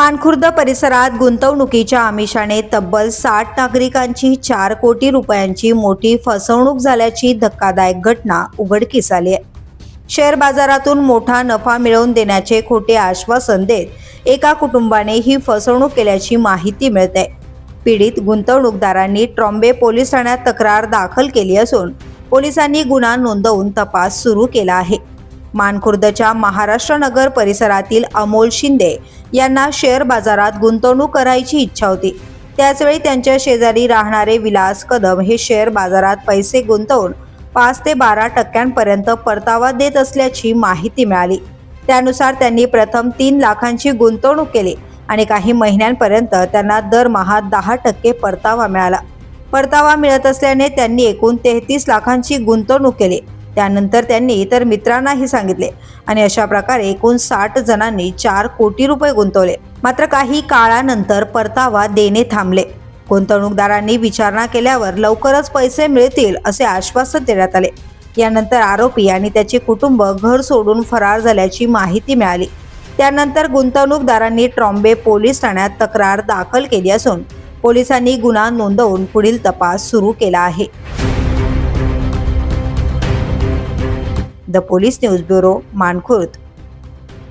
मानखुर्द परिसरात गुंतवणुकीच्या आमिषाने तब्बल साठ नागरिकांची चार कोटी रुपयांची मोठी फसवणूक झाल्याची धक्कादायक घटना उघडकीस आली आहे. शेअर बाजारातून मोठा नफा मिळवून देण्याचे खोटे आश्वासन देत एका कुटुंबाने ही फसवणूक केल्याची माहिती मिळते. पीडित गुंतवणूकदारांनी ट्रॉम्बे पोलीस ठाण्यात तक्रार दाखल केली असून पोलिसांनी गुन्हा नोंदवून तपास सुरू केला आहे. मानखुर्दच्या महाराष्ट्र नगर परिसरातील अमोल शिंदे यांना शेअर बाजारात गुंतवणूक करायची इच्छा होती. त्याचवेळी त्यांच्या शेजारी राहणारे विलास कदम हे शेअर बाजारात पैसे गुंतवून पाच ते बारा टक्क्यांपर्यंत परतावा देत असल्याची माहिती मिळाली. त्यानुसार त्यांनी प्रथम तीन लाखांची गुंतवणूक केली आणि काही महिन्यांपर्यंत त्यांना दरमहा दहा टक्के परतावा मिळाला. परतावा मिळत असल्याने त्यांनी एकूण तेहतीस लाखांची गुंतवणूक केली. त्यानंतर त्यांनी इतर मित्रांनाही सांगितले आणि अशा प्रकारे एकूण साठ जणांनी चार कोटी रुपये गुंतवले. मात्र काही काळानंतर परतावा देणे थांबले. गुंतवणूकदारांनी विचारणा केल्यावर लवकरच पैसे मिळतील असे आश्वासन देण्यात आले. यानंतर आरोपी आणि त्याचे कुटुंब घर सोडून फरार झाल्याची माहिती मिळाली. त्यानंतर गुंतवणूकदारांनी ट्रॉम्बे पोलीस ठाण्यात तक्रार दाखल केली असून पोलिसांनी गुन्हा नोंदवून पुढील तपास सुरू केला आहे. The police news bureau Mankhurd.